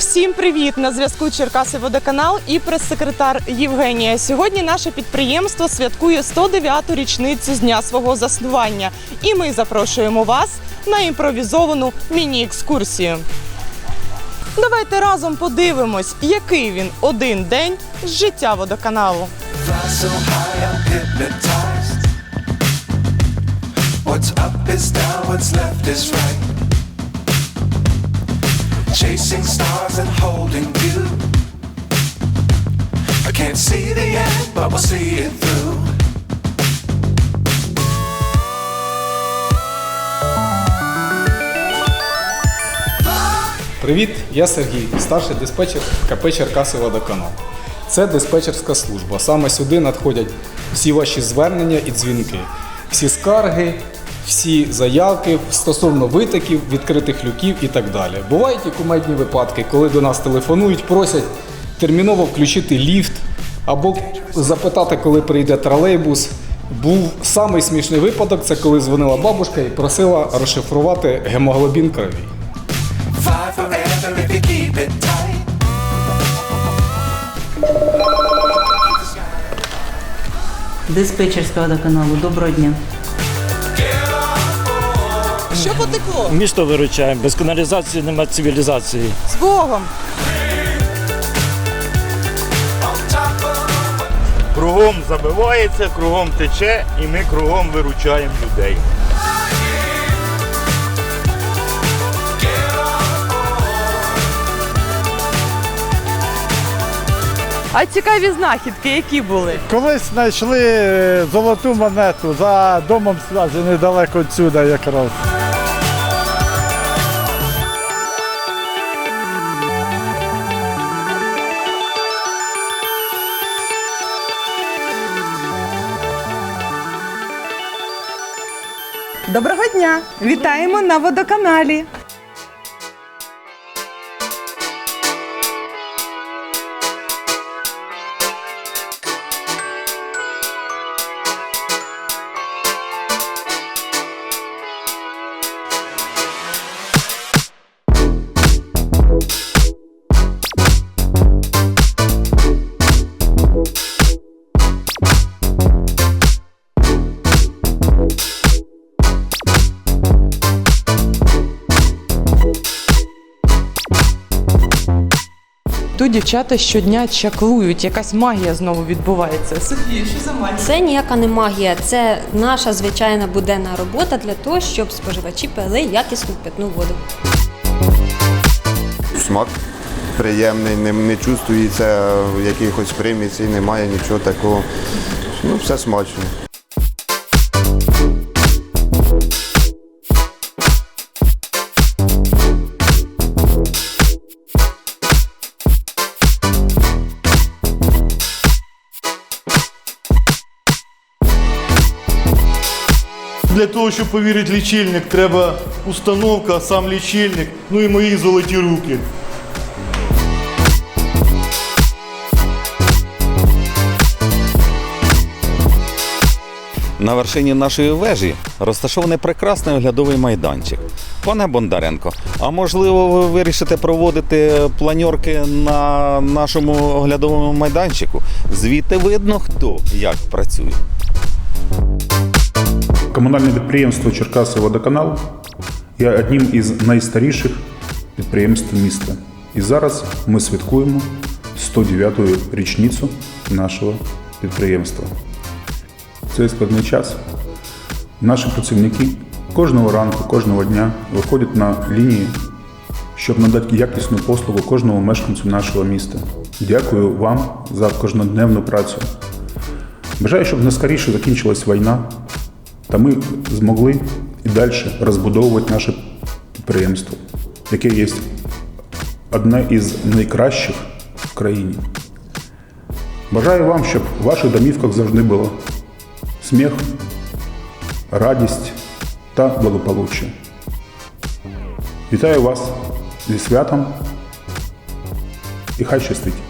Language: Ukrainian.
Всім привіт! На зв'язку Черкаси Водоканал і прес-секретар Євгенія. Сьогодні наше підприємство святкує 109-ту річницю з дня свого заснування. І ми запрошуємо вас на імпровізовану міні-екскурсію. Давайте разом подивимось, який він один день з життя водоканалу. What's up is down, what's left is right. Chasing stars and holding you. I can't see the end, but we'll see it through. Привіт, я Сергій, старший диспетчер КП Черкаси Водоканал. Це диспетчерська служба. Саме сюди надходять всі ваші звернення і дзвінки, всі скарги, всі заявки стосовно витоків, відкритих люків і так далі. Бувають і кумедні випадки, коли до нас телефонують, просять терміново включити ліфт або запитати, коли прийде тролейбус. Був самий смішний випадок, це коли дзвонила бабушка і просила розшифрувати гемоглобін крові. Диспетчерського водоканалу. Доброго дня. Що потекло? Місто виручаємо, без каналізації немає цивілізації. З Богом! Кругом забивається, кругом тече, і ми кругом виручаємо людей. А цікаві знахідки, які були? Колись знайшли е, золоту монету за домом недалеко відсюди якраз. Доброго дня! Вітаємо на водоканалі. Тут дівчата щодня чаклують, якась магія знову відбувається. Софія, що за магія? Це ніяка не магія, це наша звичайна буденна робота для того, щоб споживачі пили якісну питну воду. Смак приємний, не, не чувствується якихось примісів, немає нічого такого. Ну, все смачно. Для того, щоб повірити лічильник, треба установка, сам лічильник, ну і мої золоті руки. На вершині нашої вежі розташований прекрасний оглядовий майданчик. Пане Бондаренко, а можливо, ви вирішите проводити планьорки на нашому оглядовому майданчику? Звідти видно, хто як працює. Комунальне підприємство Черкаси Водоканал є одним із найстаріших підприємств міста. І зараз ми святкуємо 109-ту річницю нашого підприємства. В цей складний час наші працівники кожного ранку, кожного дня виходять на лінії, щоб надати якісну послугу кожному мешканцю нашого міста. Дякую вам за кожнодневну працю. Бажаю, щоб наскоріше закінчилась війна, та ми змогли і далі розбудовувати наше підприємство, яке є одне із найкращих в країні. Бажаю вам, щоб в ваших домівках завжди було сміх, радість та благополуччя. Вітаю вас зі святом і хай щастить!